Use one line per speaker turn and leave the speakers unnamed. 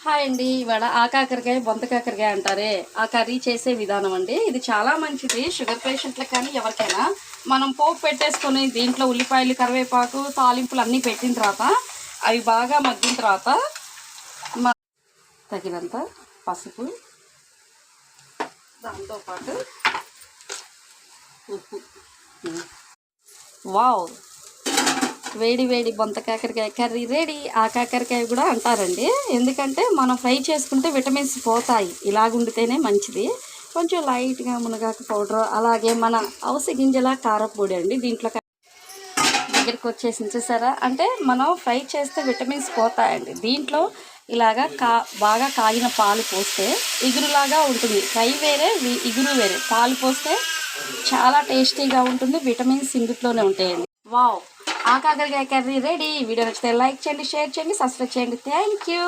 Hi అండి. ఇవాళ ఆ కాకరకాయ బొంత కాకరకాయ అంటారే. ఆ కర్రీ చేసే విధానం అండి. ఇది చాలా మంచిది. షుగర్ పేషెంట్లకు కానీ ఎవరికైనా మనం పోపు పెట్టేసుకొని దీంట్లో ఉల్లిపాయలు కరివేపాకు తాలింపులు అన్నీ పెట్టిన తర్వాత అవి బాగా మగ్గిన తర్వాత తగినంత పసుపు దాంతోపాటు ఉప్పు. వావ్! వేడి వేడి బొంత కాకరకాయ కర్రీ రెడీ ఆ కాకరకాయ కూడా అంటారండి. ఎందుకంటే మనం ఫ్రై చేసుకుంటే విటమిన్స్ పోతాయి. ఇలాగుండితేనే మంచిది. కొంచెం లైట్గా మునగాకు పౌడర్ అలాగే మన అవస గింజల కారపొడి అండి. దీంట్లో దగ్గరికి వచ్చేసింది చూసారా? అంటే మనం ఫ్రై చేస్తే విటమిన్స్ పోతాయండి. దీంట్లో ఇలాగా కా బాగా కాగిన పాలు పోస్తే ఇగురులాగా ఉంటుంది. ఫ్రై వేరే ఇగురు వేరే. పాలు పోస్తే చాలా టేస్టీగా ఉంటుంది. విటమిన్స్ ఇందులోనే ఉంటాయండి. వావ్! ఆ కాకరకాయ కర్రీ రెడీ. వీడియో నచ్చితే లైక్ చేయండి షేర్ చేయండి సబ్స్క్రైబ్ చేయండి. Thank you